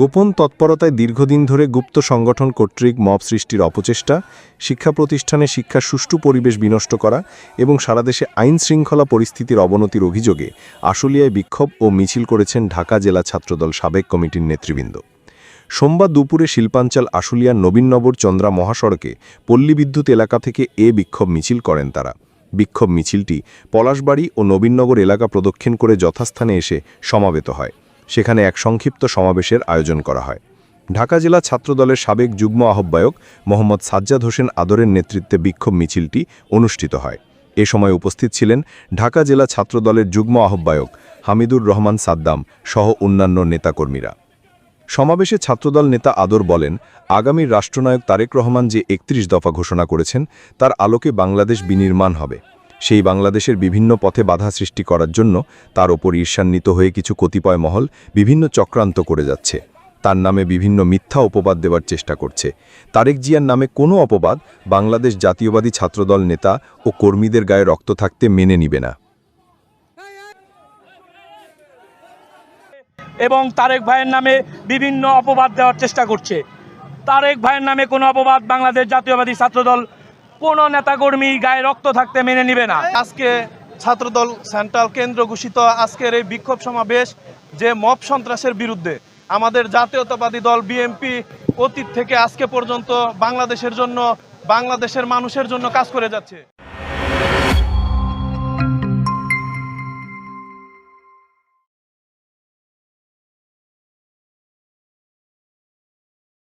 গোপন তৎপরতায় দীর্ঘদিন ধরে গুপ্ত সংগঠন কর্তৃক মব সৃষ্টির অপচেষ্টা, শিক্ষা প্রতিষ্ঠানে শিক্ষার সুষ্ঠু পরিবেশ বিনষ্ট করা এবং সারা দেশে আইন শৃঙ্খলা পরিস্থিতির অবনতির অভিযোগে আশুলিয়ায় বিক্ষোভ ও মিছিল করেছেন ঢাকা জেলা ছাত্রদল সাবেক কমিটির নেতৃবৃন্দ। সোমবার দুপুরে শিল্পাঞ্চল আশুলিয়ার নবীননগর চন্দ্রা মহাসড়কে পল্লী বিদ্যুৎ এলাকা থেকে এ বিক্ষোভ মিছিল করেন তারা। বিক্ষোভ মিছিলটি পলাশবাড়ি ও নবীননগর এলাকা প্রদক্ষিণ করে যথাস্থানে এসে সমাবেত হয়। সেখানে এক সংক্ষিপ্ত সমাবেশের আয়োজন করা হয়। ঢাকা জেলা ছাত্রদলের সাবেক যুগ্ম আহ্বায়ক মোহাম্মদ সাজ্জাদ হোসেন আদরের নেতৃত্বে বিক্ষোভ মিছিলটি অনুষ্ঠিত হয়। এ সময় উপস্থিত ছিলেন ঢাকা জেলা ছাত্রদলের যুগ্ম আহ্বায়ক হামিদুর রহমান সাদ্দাম সহ অন্যান্য নেতাকর্মীরা। সমাবেশে ছাত্রদল নেতা আদর বলেন আগামীর রাষ্ট্রনায়ক তারেক রহমান যে একত্রিশ দফা ঘোষণা করেছেন, তার আলোকে বাংলাদেশ বিনির্মাণ হবে। সেই বাংলাদেশের বিভিন্ন পথে বাধা সৃষ্টি করার জন্য তার ওপর ঈর্ষান্বিত হয়ে কিছু কতিপয় মহল বিভিন্ন চক্রান্ত করে যাচ্ছে। তার নামে বিভিন্ন মিথ্যা অপবাদ দেওয়ার চেষ্টা করছে। তারেক জিয়ার নামে কোনো অপবাদ বাংলাদেশ জাতীয়বাদী ছাত্রদল নেতা ও কর্মীদের গায়ে রক্ত থাকতে মেনে নিবে না। এবং তারেক ভাইয়ের নামে বিভিন্ন অপবাদ দেওয়ার চেষ্টা করছে। তারেক ভাইয়ের নামে কোনো অপবাদ বাংলাদেশ জাতীয়বাদী ছাত্রদল কোনো নেতাকর্মী গায়ে রক্ত থাকতে মেনে নিবে না। আজকে ছাত্রদল সেন্ট্রাল কেন্দ্র ঘোষিত আজকের এই বিক্ষোভ সমাবেশ যে মব সন্ত্রাসের বিরুদ্ধে আমাদের জাতীয়তাবাদী দল বিএনপি অতীত থেকে আজকে পর্যন্ত বাংলাদেশের জন্য, বাংলাদেশের মানুষের জন্য কাজ করে যাচ্ছে।